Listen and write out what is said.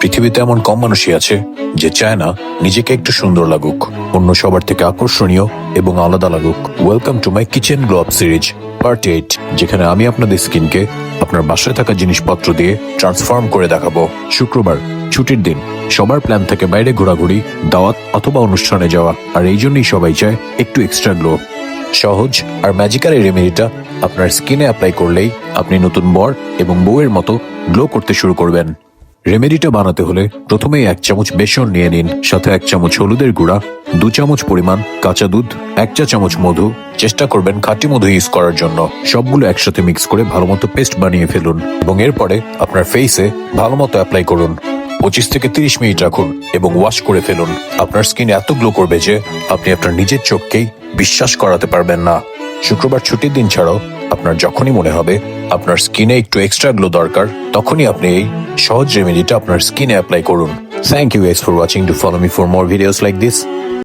পৃথিবীতে এমন কম মানুষই আছে যে চায় না নিজেকে একটু সুন্দর লাগুক। অন্য সবার থেকে আকর্ষণীয় এবং আলাদা লাগুক। Welcome to my kitchen glow up series part eight যেখানে আমি আপনাদের স্কিনকে আপনার বাসায় থাকা জিনিসপত্র দিয়ে ট্রান্সফর্ম করে দেখাবো। শুক্রবার, ছুটির দিন। সবার প্ল্যান থেকে বাইরে ঘোরাঘুরি, দাওয়াত অথবা অনুষ্ঠানে যাওয়া। আর এই জন্যই সবাই চায় একটু এক্সট্রা গ্লো সহজ আর ম্যাজিক্যাল এই রেমেডিটা আপনার স্কিনে অ্যাপ্লাই করলেই আপনি নতুন বর এবং বউয়ের মতো গ্লো করতে শুরু করবেন। রেমেডিটা বানাতে হলে প্রথমেই এক চামচ বেসন নিয়ে নিন, সাথে এক চামচ হলুদের গুঁড়া, দু চামচ পরিমাণ কাঁচা দুধ, এক চা চামচ মধু। চেষ্টা করবেন খাঁটি মধু ইউজ করার জন্য। সবগুলো একসাথে মিক্স করে ভালোমতো পেস্ট বানিয়ে ফেলুন এবং এরপরে আপনার ফেসে ভালোমতো অ্যাপ্লাই করুন। পঁচিশ থেকে তিরিশ মিনিট রাখুন এবং ওয়াশ করে ফেলুন। আপনার স্কিন এত গ্লো করবে যে আপনি আপনার নিজের চোখকেই বিশ্বাস করাতে পারবেন না। শুক্রবার ছুটির দিন ছাড়াও আপনার যখনই মনে হবে আপনার স্কিনে একটু এক্সট্রা গ্লো দরকার, তখনই আপনি এই সহজ রেমেডিটা আপনার স্কিনে অ্যাপ্লাই করুন। Thank you for watching to follow me for more videos like this